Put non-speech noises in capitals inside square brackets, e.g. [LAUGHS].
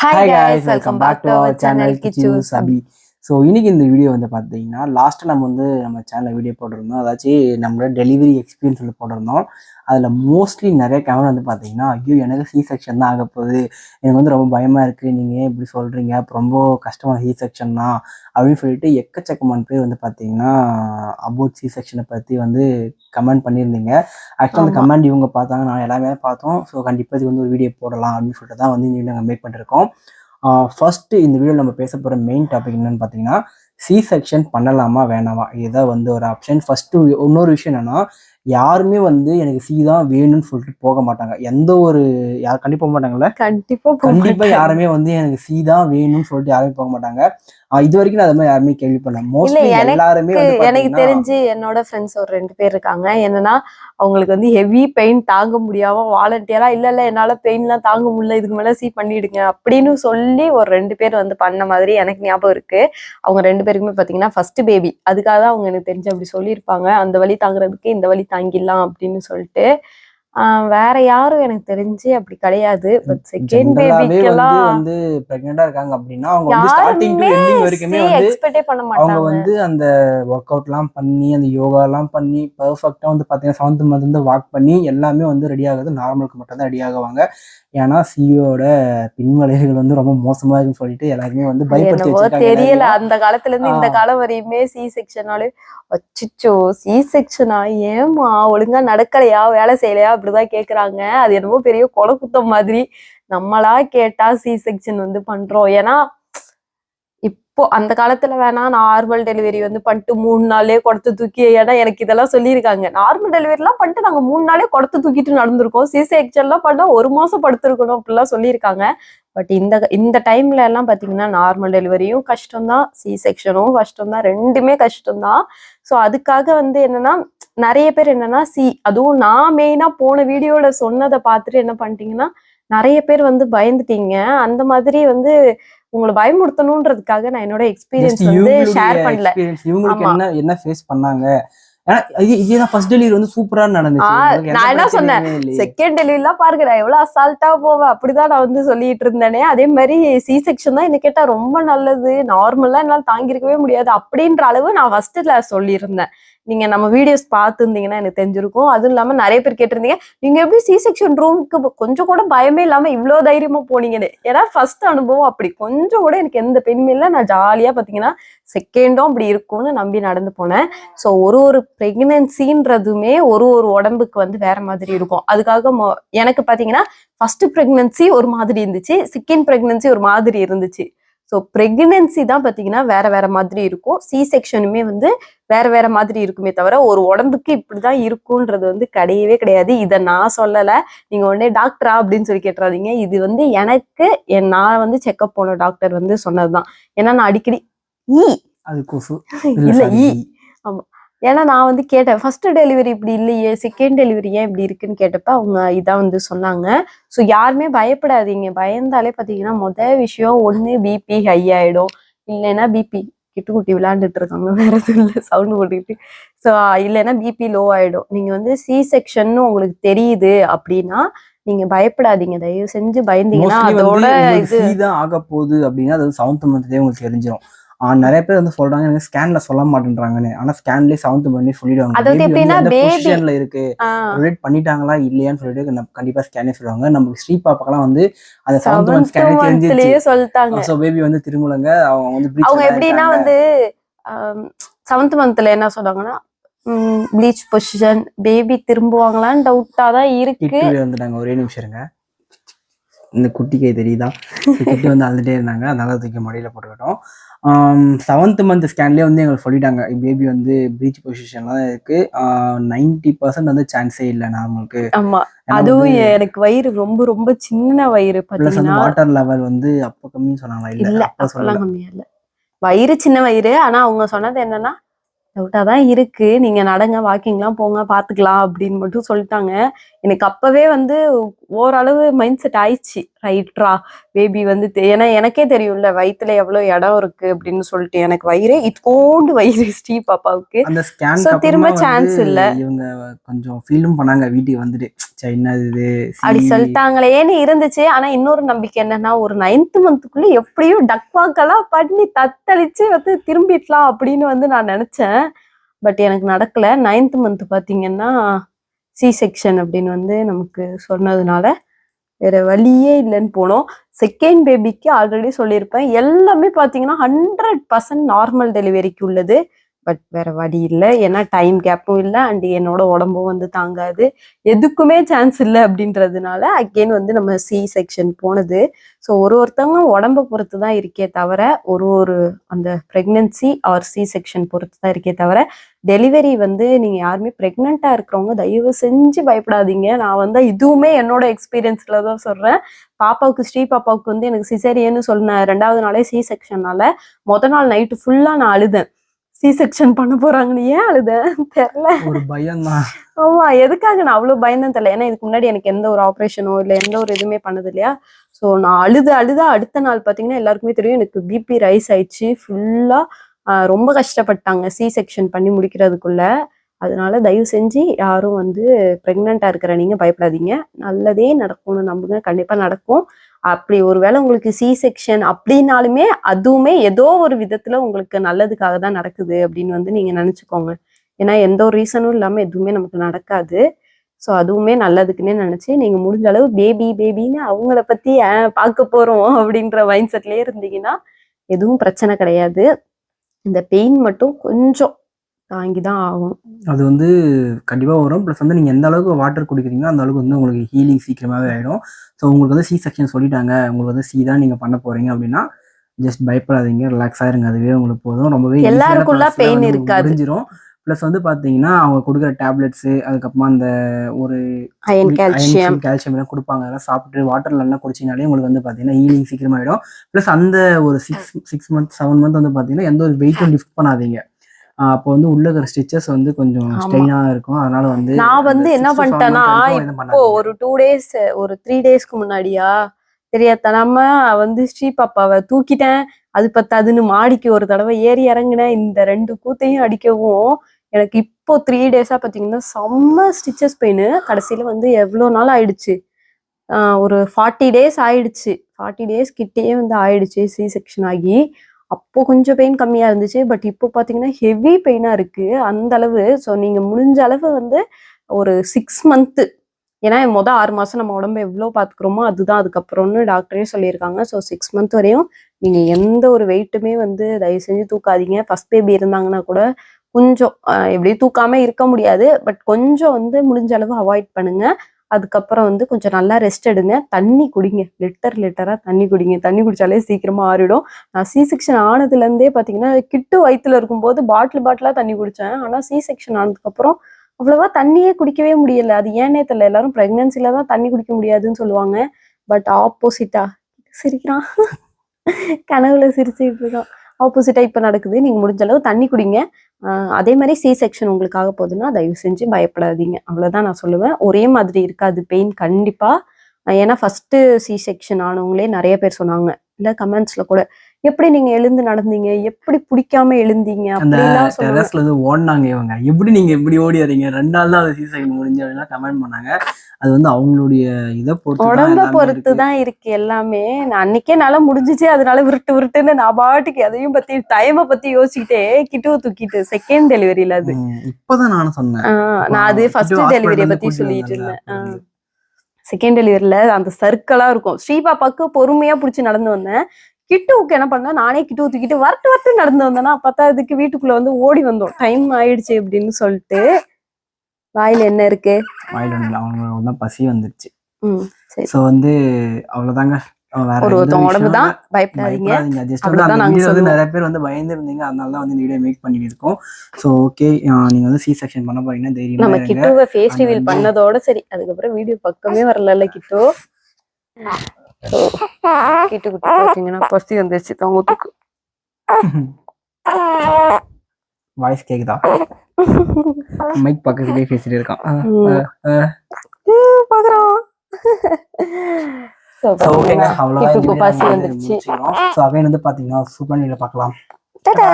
hi guys welcome back to our channel Kichu Sabi So இன்னைக்கு இந்த video வந்து பார்த்தீங்கன்னா லாஸ்ட்டு நம்ம வந்து நம்ம சேனலில் வீடியோ போட்டிருந்தோம். அதாச்சும் நம்மளோட டெலிவரி எக்ஸ்பீரியன்ஸ் வந்து போட்டிருந்தோம். அதில் மோஸ்ட்லி நிறைய கமெண்ட் வந்து பார்த்தீங்கன்னா ஐயோ எனக்கு சி செக்ஷன் தான் ஆக போகுது. எனக்கு வந்து ரொம்ப பயமாக இருக்குது நீங்கள் ஏன் இப்படி சொல்கிறீங்க அப்போ ரொம்ப கஷ்டமான சி செக்ஷன் தான். அப்படின்னு சொல்லிட்டு எக்கச்சக்கமான பேர் வந்து பார்த்தீங்கன்னா அபவுட் சி செக்ஷனை பற்றி வந்து கமெண்ட் பண்ணியிருந்தீங்க. ஆக்சுவலாக அந்த. கமெண்ட் இவங்க பார்த்தாங்க. நான் எல்லாமே பார்த்தோம். ஸோ கண்டிப்பாக இது வந்து ஒரு வீடியோ போடலாம் அப்படின்னு சொல்லிட்டு தான் வந்து நாங்கள் மேக் பண்ணிருக்கோம். ஃபர்ஸ்ட் இந்த வீடியோவில் நம்ம பேச போகிற மெயின் டாபிக் என்னன்னு பார்த்தீங்கன்னா சி செக்ஷன் பண்ணலாமா வேணாமா? இதுதான் வந்து ஒரு ஆப்ஷன் ஃபஸ்ட்டு இன்னொரு விஷயம் என்னன்னா யாருமே வந்து எனக்கு சி தான் வேணும்னு சொல்லிட்டு போக மாட்டாங்க. எந்த ஒரு யார் கண்டிப்பாக போக மாட்டாங்கல்ல? கண்டிப்பா கண்டிப்பா. யாருமே வந்து எனக்கு சி தான் வேணும்னு சொல்லிட்டு யாருமே போக மாட்டாங்க. இது வரைக்கும் நான் அது மாதிரி யாருமே கேள்விப்படல. மோஸ்ட்லி எனக்கு- எல்லாருமே எனக்கு தெரிஞ்சு என்னோட ஃப்ரெண்ட்ஸ் ஒரு ரெண்டு பேர் இருக்காங்க. என்னன்னா அவங்களுக்கு வந்து ஹெவி பெயின் தாங்க முடியாம வாலண்டியரா இல்ல இல்ல என்னால பெயின் எல்லாம் தாங்க முடியல. இதுக்கு மேல சி பண்ணிடுங்க. அப்படின்னு சொல்லி ஒரு ரெண்டு பேர் வந்து பண்ண மாதிரி எனக்கு ஞாபகம் இருக்கு. அவங்க ரெண்டு பேருக்குமே பாத்தீங்கன்னா ஃபர்ஸ்ட் பேபி அதுக்காக தான் அவங்க எனக்கு தெரிஞ்சு அப்படி சொல்லியிருப்பாங்க. அந்த வலி தாங்குறதுக்கு இந்த வலி தாங்கிடலாம் அப்படின்னு சொல்லிட்டு வேற யாரும் எனக்கு தெரிஞ்சு அப்படி கிடையாது. பட் செகண்ட் பேபிக்கெல்லாம் வந்து பிரெக்னெண்டா இருக்காங்க அப்படின்னா அவங்க வந்து ஸ்டார்டிங் டு எண்டிங் வரைக்குமே வந்து எக்ஸ்பெக்டே பண்ண அவங்க மாட்டாங்க. வந்து அந்த ஒர்க் அவுட்லாம் பண்ணி அந்த யோகாலாம் பண்ணி பர்ஃபெக்டாக வந்து பார்த்தீங்கன்னா செவன்த் மந்த் வந்து வாக் பண்ணி எல்லாமே வந்து ரெடி ஆகுது நார்மலுக்கு மட்டும் தான் ரெடி ஆகுவாங்க. ஏன்னா சிஓட பின்வளைவுகள் வந்து ரொம்ப மோசமா இருக்குன்னு சொல்லிட்டு எல்லாருமே வந்து பயப்படுத்தி தெரியல. அந்த காலத்துல இருந்து இந்த. காலம் வரையுமே சி செக்ஷனாலே அச்சிச்சோ சி செக்ஷனா ஏமா ஒழுங்கா நடக்கலையா? வேலை செய்யலையா? அப்படிதான் கேட்குறாங்க அது என்னமோ பெரிய கொலை குத்தம் மாதிரி. நம்மளா கேட்டா சி செக்ஷன் வந்து பண்றோம். ஏன்னா இப்போ அந்த காலத்துல வேணா நார்மல் டெலிவரி வந்து பண்ணிட்டு மூணு நாளே குடத்து தூக்கி ஏன்னா எனக்கு இதெல்லாம் சொல்லியிருக்காங்க. நார்மல் டெலிவரி எல்லாம் பண்ணிட்டு நாங்க மூணு நாளே குடத்து தூக்கிட்டு நடந்திருக்கோம். சி செக்ஷன் பண்ணா ஒரு மாசம் படுத்திருக்கணும் அப்படிலாம் சொல்லியிருக்காங்க. பட் இந்த இந்த டைம்ல எல்லாம் பாத்தீங்கன்னா நார்மல் டெலிவரியும் கஷ்டம்தான் சி செக்ஷனும் கஷ்டம்தான் ரெண்டுமே கஷ்டம்தான் ஸோ அதுக்காக வந்து என்னன்னா நிறைய பேர் என்னன்னா சி அதுவும் நான் மெயினா போன வீடியோல சொன்னதை பார்த்துட்டு என்ன பண்ணிட்டீங்கன்னா நிறைய பேர் வந்து பயந்துட்டீங்க. அந்த மாதிரி வந்து உங்களை பயமுறுத்தணுன்றதுக்காக நான் என்னோட எக்ஸ்பீரியன்ஸ் வந்து ஷேர் பண்ணல. இவங்களுக்கு. என்ன என்ன ஃபேஸ் பண்ணாங்க. செகண்ட் டெலிவரிலாம் பாருங்க நான் எவ்வளவு அசால்ட்டா போவேன் அப்படிதான் நான் வந்து சொல்லிட்டு இருந்தேனே. அதே மாதிரி சி செக்ஷன் தான் என்ன கேட்டா ரொம்ப நல்லது. நார்மலா என்னால தாங்கிருக்கவே முடியாது அப்படின்ற அளவு நான் ஃபர்ஸ்ட்ல சொல்லியிருந்தேன். நீங்க நம்ம வீடியோஸ் பார்த்துருந்தீங்கன்னா எனக்கு தெரிஞ்சிருக்கும். அதுவும் இல்லாம நிறைய பேர் கேட்டிருந்தீங்க நீங்க எப்படி சி செக்ஷன் ரூமுக்கு கொஞ்சம் கூட பயமே இல்லாம இவ்வளோ தைரியமா போனீங்கன்னு. ஏன்னா ஃபர்ஸ்ட் அனுபவம் அப்படி. கொஞ்சம் கூட எனக்கு எந்த பெண்ணுமே இல்லை. நான் ஜாலியா பாத்தீங்கன்னா செகண்டும் அப்படி இருக்கும்னு நம்பி நடந்து போனேன். ஸோ ஒரு ஒரு ப்ரெக்னென்சின்றதுமே ஒரு ஒரு உடம்புக்கு வந்து வேற மாதிரி இருக்கும். அதுக்காக மொ- எனக்கு பாத்தீங்கன்னா ஃபர்ஸ்ட் ப்ரெக்னன்சி ஒரு மாதிரி இருந்துச்சு. செகண்ட் ப்ரெக்னன்சி ஒரு மாதிரி இருந்துச்சு. ஸோ ப்ரெக்னன்சி தான் பாத்தீங்கன்னா வேற வேற மாதிரி இருக்கும். சி செக்ஷனுமே வந்து வேற வேற மாதிரி இருக்குமே தவிர ஒரு உடம்புக்கு இப்படிதான் இருக்குன்றது வந்து கிடையவே கிடையாது. இதை நான் சொல்லலை. நீங்க உடனே டாக்டரா அப்படின்னு சொல்லி கேட்டுறாதீங்க. இது வந்து எனக்கு என் நான் வந்து செக்அப் போன டாக்டர் வந்து சொன்னதுதான். ஏன்னா நான் அடிக்கடி ஈ அது கொசு. [LAUGHS] இல்ல. ஈ ஏன்னா நான் வந்து கேட்டேன் ஃபர்ஸ்ட் டெலிவரி இப்படி இல்லையே செகண்ட் டெலிவரி ஏன் இப்படி இருக்குன்னு கேட்டப்ப அவங்க இதான் வந்து சொன்னாங்க. ஸோ யாருமே பயப்படாதீங்க. பயந்தாலே பார்த்தீங்கன்னா மொதல் விஷயம் ஒன்று பிபி ஹை ஆயிடும். இல்லைன்னா பிபி கிட்டுக்குட்டி விளையாண்டுட்டு இருக்காங்க. வேற எதுவும் இல்லை சவுண்டு போட்டுக்கிட்டு ஸோ இல்லைன்னா பிபி லோ ஆயிடும். நீங்க வந்து சி செக்ஷன் உங்களுக்கு தெரியுது அப்படின்னா நீங்க பயப்படாதீங்க. தயவு செஞ்சு பயந்தீங்கன்னா அதோட இது ஆக போகுது அப்படின்னா அது செவன்த் மந்த்லயே உங்களுக்கு தெரிஞ்சிடும் நிறைய பேர் வந்து சொல்றாங்க எனக்கு ஸ்கேன்ல சொல்ல மாட்டேன்றாங்கன்னு. ஆனா ஸ்கேன்லயே செவன்த் மந்த்லயே சொல்லிடுவாங்க. அதாவது வந்து எப்படின்னா பொசிஷன்ல இருக்கு. ரிலேட் பண்ணிட்டாங்களா இல்லையான்னு சொல்லிட்டு நம்ம கண்டிப்பா ஸ்கேனே சொல்லுவாங்க. நம்ம ஸ்ரீ பாப்பாக்கெல்லாம் வந்து அந்த மந்த் செவன்த் ஸ்கேனே தெரிஞ்சிருச்சு சொல்லிட்டாங்க. ஸோ பேபி வந்து திருமலங்க அவங்க வந்து அவங்க எப்படின்னா. வந்து செவன்த் மந்த்ல என்ன சொல்றாங்கன்னா ப்ளீச் பொசிஷன் பேபி திரும்புவாங்களான்னு டவுட்டா தான் இருக்கு. வந்துட்டாங்க ஒரே நிமிஷம் இருங்க. இந்த குட்டிக்கை தெரியுதா? கிட்டு வந்து அழுதுட்டே இருந்தாங்க. அதனால தூக்கி மடியில போட்டுக்கிட்டோம். செவன்த் மந்த் ஸ்கேன்லேயே வந்து எங்களுக்கு சொல்லிட்டாங்க. பேபி வந்து ப்ரீச் பொசிஷன்லாம் இருக்கு. நைன்டி பர்சன்ட் வந்து சான்ஸே இல்லை நார்மலுக்கு ஆமா. அதுவும் எனக்கு வயிறு ரொம்ப ரொம்ப சின்ன வயிறு பாத்தீங்கன்னா வாட்டர் லெவல் வந்து அப்போ கம்மின்னு சொன்னாங்களா? இல்ல அப்போ அப்பெல்லாம் சொல்லல கம்மியா இல்ல. வயிறு சின்ன வயிறு. ஆனா அவங்க சொன்னது என்னன்னா டவுட்டா தான் இருக்கு. நீங்க நடங்க வாக்கிங்லாம் போங்க பாத்துக்கலாம் அப்படின்னு மட்டும் சொல்லிட்டாங்க. எனக்கு அப்பவே வந்து ஓரளவு மைண்ட் செட் ஆயிடுச்சு ரைட்ரா பேபி வந்து ஏன்னா எனக்கே தெரியும்ல வயித்துல எவ்வளவு இடம் இருக்கு அப்படின்னு சொல்லிட்டு. எனக்கு வயிறே இத்தோண்டு வயிறு ஸ்ரீ பாப்பாவுக்கு. So, திரும்ப chance இல்ல. இவங்க கொஞ்சம் ஃபீலும் பண்ணாங்க. வீட்டுக்கு வந்துட்டு இது? அப்படி சொல்லிட்டாங்களேன்னு இருந்துச்சு. ஆனா இன்னொரு நம்பிக்கை என்னன்னா ஒரு நைன்த் மந்த்துக்குள்ள எப்படியும் டக் வாக்கெல்லாம் பண்ணி தத்தளிச்சு வந்து திரும்பிடலாம் அப்படின்னு வந்து நான் நினைச்சேன். பட் எனக்கு நடக்கல. நைன்த் மந்த் பார்த்தீங்கன்னா சி செக்ஷன் அப்படின்னு வந்து நமக்கு சொன்னதுனால வேற வழியே இல்லைன்னு போனோம். செகண்ட் பேபிக்கு ஆல்ரெடி சொல்லியிருப்பேன். எல்லாமே பார்த்தீங்கன்னா ஹண்ட்ரட் பர்சன்ட் நார்மல் டெலிவரிக்கு உள்ளது. பட் வேற வழி இல்லை. ஏன்னா டைம் கேப்பும் இல்லை. அண்ட் என்னோட உடம்பும் வந்து தாங்காது. எதுக்குமே சான்ஸ் இல்லை அப்படின்றதுனால அகெயின் வந்து நம்ம சி செக்ஷன் போனது. ஸோ ஒரு ஒருத்தவங்க உடம்ப பொறுத்து தான் இருக்கே தவிர ஒரு ஒரு அந்த ப்ரெக்னென்சி ஆர் சி செக்ஷன் பொறுத்து தான் இருக்கே தவிர டெலிவரி வந்து நீங்கள் யாருமே ப்ரெக்னெண்ட்டாக இருக்கிறவங்க தயவு செஞ்சு பயப்படாதீங்க. நான் வந்து இதுவுமே என்னோட எக்ஸ்பீரியன்ஸில் தான் சொல்கிறேன் பாப்பாவுக்கு ஸ்ரீ பாப்பாவுக்கு வந்து எனக்கு சிசேரியன்னு சொன்ன ரெண்டாவது நாளே சி செக்ஷனால மொதல் நாள் நைட்டு ஃபுல்லாக நான் அழுதேன். சி செக்ஷன் பண்ண போறாங்கன்னு ஏன் அழுதேன் தெரியல. ஒரு பயம் தான் ஆமா எதுக்காக நான் அவ்வளவு பயந்தேன் தெரியல. ஏன்னா இதுக்கு முன்னாடி எனக்கு எந்த ஒரு ஆப்ரேஷனோ இல்ல எந்த ஒரு இதுவுமே பண்ணது இல்லையா? ஸோ நான் அழுது அழுது அடுத்த நாள் பாத்தீங்கன்னா எல்லாருக்குமே தெரியும் எனக்கு பிபி ரைஸ் ஆயிடுச்சு. ஃபுல்லா ரொம்ப கஷ்டப்பட்டாங்க சி செக்ஷன் பண்ணி முடிக்கிறதுக்குள்ள. அதனால தயவு செஞ்சு யாரும் வந்து ப்ரெக்னெண்டா இருக்கிற நீங்க பயப்படாதீங்க. நல்லதே நடக்கும்னு நம்புங்க. கண்டிப்பா நடக்கும். அப்படி ஒருவேளை உங்களுக்கு சி செக்ஷன் அப்படின்னாலுமே அதுவுமே ஏதோ ஒரு விதத்துல உங்களுக்கு நல்லதுக்காக தான் நடக்குது அப்படின்னு வந்து நீங்க நினைச்சுக்கோங்க. ஏன்னா எந்த ஒரு ரீசனும் இல்லாம எதுவுமே நமக்கு நடக்காது. ஸோ அதுவுமே நல்லதுக்குன்னே நினைச்சு நீங்க முடிஞ்ச அளவு பேபி பேபின்னு அவங்கள பத்தி "ஆ, பார்க்க போறோம் அப்படின்ற மைண்ட் செட்லயே இருந்தீங்கன்னா எதுவும் பிரச்சனை கிடையாது. இந்த பெயின் மட்டும் கொஞ்சம் தாங்கி தான் ஆகும். அது வந்து கண்டிப்பா வரும். ப்ளஸ் வந்து நீங்க எந்த அளவுக்கு வாட்டர் குடிக்கிறீங்களோ அந்த அளவுக்கு வந்து உங்களுக்கு ஹீலிங் சீக்கிரமாவே ஆயிடும். ஸோ உங்களுக்கு வந்து சி செக்ஷன் சொல்லிட்டாங்க. உங்களுக்கு வந்து சி தான் நீங்க பண்ண போறீங்க அப்படின்னா ஜஸ்ட் பயப்படாதீங்க. ரிலாக்ஸ் ஆயிருங்க. அதுவே உங்களுக்கு போதும். ரொம்பவே எல்லாருக்குள்ள வந்து இருக்காது. முடிஞ்சிரும். ப்ளஸ் வந்து பாத்தீங்கன்னா அவங்க கொடுக்குற டேப்லெட்ஸ் அதுக்கப்புறமா அந்த ஒரு அயன் கால்சியம் கால்சியம் எல்லாம் கொடுப்பாங்க. அதெல்லாம் சாப்பிட்டு வாட்டர் நல்லா குடிச்சினாலே உங்களுக்கு வந்து பாத்தீங்கன்னா ஹீலிங் சீக்கிரமாயிடும். ப்ளஸ் அந்த ஒரு six six month seven month வந்து பாத்தீங்கன்னா எந்த ஒரு வெயிட்டும் லிஃப்ட் பண்ணாதீங்க. அப்போ வந்து உள்ள இருக்கிற ஸ்டிச்சஸ் வந்து கொஞ்சம். ஸ்ட்ரெயினா இருக்கும். அதனால வந்து நான் வந்து என்ன பண்ணிட்டேன்னா, இப்போ. ஒரு டூ டேஸ் ஒரு த்ரீ டேஸ்க்கு முன்னாடியா தெரியாதனம வந்து ஸ்ரீ பாப்பாவை தூக்கிட்டேன். அது பத்தாதுன்னு மாடிக்கு ஒரு தடவை ஏறி இறங்கினேன். இந்த ரெண்டு கூத்தையும் அடிக்கவும் எனக்கு இப்போ த்ரீ டேஸா பாத்தீங்கன்னா செம்ம ஸ்டிச்சஸ் பெயின் கடைசியில வந்து எவ்வளோ நாள் ஆயிடுச்சு? ஒரு ஃபார்ட்டி டேஸ் ஆயிடுச்சு. ஃபார்ட்டி டேஸ் கிட்டேயே வந்து ஆயிடுச்சு சி செக்ஷன் ஆகி. அப்போ கொஞ்சம் பெயின் கம்மியா இருந்துச்சு. பட் இப்போ பாத்தீங்கன்னா ஹெவி பெயினா இருக்கு. அந்த அளவு ஸோ நீங்க முடிஞ்ச அளவு வந்து ஒரு சிக்ஸ் மந்த்து ஏன்னா மொதல் ஆறு மாசம் நம்ம உடம்ப எவ்வளோ பார்த்துக்குறோமோ அதுதான் அதுக்கப்புறம்னு டாக்டரே சொல்லியிருக்காங்க. ஸோ சிக்ஸ் மந்த் வரையும் நீங்க எந்த ஒரு வெயிட்டுமே வந்து தயவு செஞ்சு தூக்காதீங்க. ஃபர்ஸ்ட் பேபி இருந்தாங்கன்னா கூட கொஞ்சம் எப்படியும் எப்படி தூக்காம இருக்க முடியாது. பட் கொஞ்சம் வந்து முடிஞ்ச அளவு அவாய்ட் பண்ணுங்க. அதுக்கப்புறம் வந்து கொஞ்சம் நல்லா ரெஸ்ட் எடுங்க. தண்ணி குடிங்க. லிட்டர் லிட்டரா தண்ணி குடிங்க. தண்ணி குடிச்சாலே சீக்கிரமா ஆறிடும். நான் சி செக்ஷன் ஆனதுல இருந்தே பாத்தீங்கன்னா கிட்டு வயிற்றுல இருக்கும்போது பாட்டில் பாட்டிலா தண்ணி குடிச்சேன். ஆனா சி செக்ஷன் ஆனதுக்கப்புறம் அவ்வளோவா அவ்வளவா தண்ணியே குடிக்கவே முடியல. அது ஏன்னே தெரியல. எல்லாரும் பிரெக்னன்சில தான் தண்ணி குடிக்க முடியாதுன்னு சொல்லுவாங்க. பட் ஆப்போசிட்டா சிரிக்கிறான். கனவுல சிரிச்சுட்டு இருக்கான். ஆப்போசிட்டாக இப்போ நடக்குது. நீங்கள் முடிஞ்ச அளவு தண்ணி குடிங்க. அதே மாதிரி சி செக்ஷன் உங்களுக்காக போகுதுன்னா தயவு செஞ்சு பயப்படாதீங்க. அவ்வளோதான் நான் சொல்லுவேன். ஒரே மாதிரி இருக்காது. பெயின் கண்டிப்பாக ஏன்னா ஃபஸ்ட்டு சி செக்ஷன் ஆனவங்களே நிறைய பேர் சொன்னாங்க. இல்லை கமெண்ட்ஸில் கூட எப்படி நீங்க எழுந்து நடந்தீங்க? எப்படி பிடிக்காம எழுந்தீங்க? டெரஸ்ல இருந்து ஓடினாங்க இவங்க. எப்படி நீங்க எப்படி ஓடி வரீங்க ரெண்டு நாள் தான் அந்த சீசன் முடிஞ்சு அப்படின்னா கமெண்ட் பண்ணாங்க. அது வந்து அவங்களுடைய இதை பொறுத்து உடம்ப பொறுத்து. தான் இருக்கு எல்லாமே. நான் அன்னைக்கே நல்லா முடிஞ்சிச்சு. அதனால விருட்டு விருட்டுன்னு நான் பாட்டுக்கு எதையும் பத்தி டைமை பத்தி யோசிச்சுக்கிட்டே கிட்டுவ தூக்கிட்டு செகண்ட் டெலிவரியில அது. இப்பதான் நானும் சொன்னேன். நான் அது ஃபர்ஸ்ட் டெலிவரியை பத்தி சொல்லிட்டு. இருந்தேன். செகண்ட் டெலிவரியில அந்த சர்க்கிளா இருக்கும். ஸ்ரீபாப்பாக்கு பொறுமையா புடிச்சு நடந்து வந்தேன். கிட்டுவுக்கு என்ன பண்ணேன் நானே கிட்டுவை தூக்கிட்டு வரட்டு வரட்டு நடந்து வந்தேன்னா பத்தாவதுக்கு வீட்டுக்குள்ள வந்து ஓடி வந்தோம். டைம் ஆயிடுச்சு அப்படின்னு சொல்லிட்டு. வாயில என்ன இருக்கு? வாயில ஒண்ணும் இல்ல, அவங்க தான் பசி வந்துருச்சு. ம் சரி. சோ வந்து ஒரு ஒருத்தவங்க விஷயம் உடம்பு தான். பயப்படாதீங்க. வந்து. நிறைய பேர் வந்து பயந்து இருந்தீங்க அதனால தான் வந்து இந்த வீடியோ மேக் பண்ணிட்டு இருக்கோம். ஸோ ஓகே நீங்க வந்து சி செக்ஷன் பண்ண போறீங்கன்னா தைரியமா நம்ம கிட்டுவை ஃபேஸ் ரிவீல் பண்ணதோட சரி. அதுக்கப்புறம் வீடியோ பக்கமே வரல கிட்டு. பாத்தீங்கன்னா பசி வந்துருச்சு தங்க தூக்கு வாய்ஸ் கேக்குதா? மைக் பக்கத்துலயே பேசிட்டு இருக்கான். அவ்வளோதான். இப்போ பசி வந்துருச்சு. ஸோ அகைன் வந்து பார்த்தீங்கன்னா சூப்பர் பார்க்கலாம் டாடா.